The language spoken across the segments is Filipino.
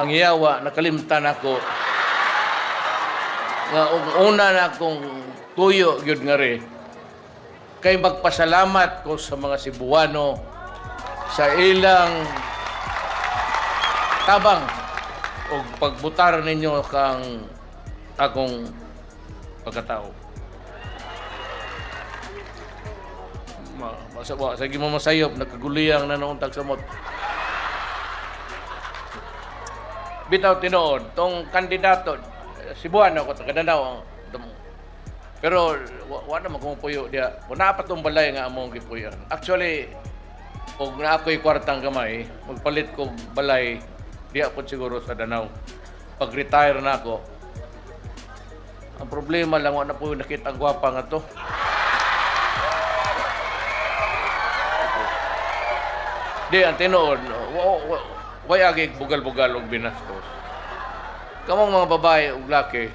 ang yawa nakalimtan ako nga una na akong tuyo gyud nga ri kay magpasalamat ko sa mga Cebuano sa ilang tabang o pagbutar ninyo kang akong pagkatao. Ma, masawa, sige mo masayop, nagkaguliyang na noong tagsamot. Bitaw tinuod, tong kandidato, Cebuano ko, dum- pero wa, wa naman kong puyo diya. Kung naapat tong balay nga among gipuyan. Actually, kung na ako'y kwartang gamay, magpalit ko balay, diya po siguro sa Danau. Pag-retire na ako, ang problema lang, wala po yung nakita ang gwapa nga to. Di, ang tinuod, way agig bugal-bugal og binastos. Kamong mga babae ug laki,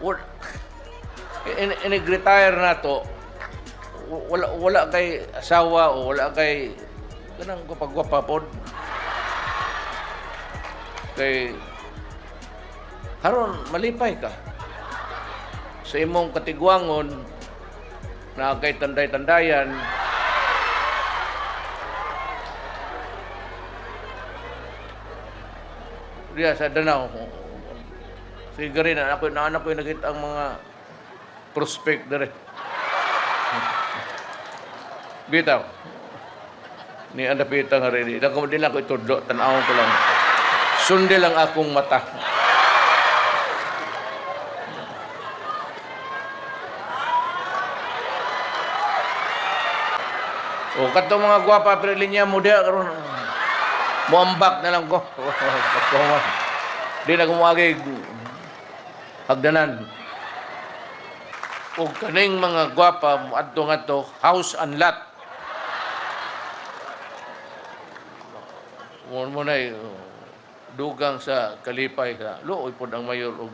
wa- in, in-retire na to, wa- wala, wala kay asawa o wala kay kanang gwapa-gwapa pod. Kay Haron, malipay ka. Sa imong katigwangon, na kay tanday-tandayan, Diya sa Danau. Sige rin, ako na anak ko nakita ang mga prospect dere. Bitaw. Ni anda pita nga rin. Dako din ako itudlo, tanawon ko lang. Sundi lang akong mata. O kato mga gwapa pero linya mo dia karon. Muambak na lang ko. Di na kumagay hagdanan. O kaning mga gwapa adto nga to house and lot. Mo mo na dugang sa kalipay ka. Luoy pod ang mayor og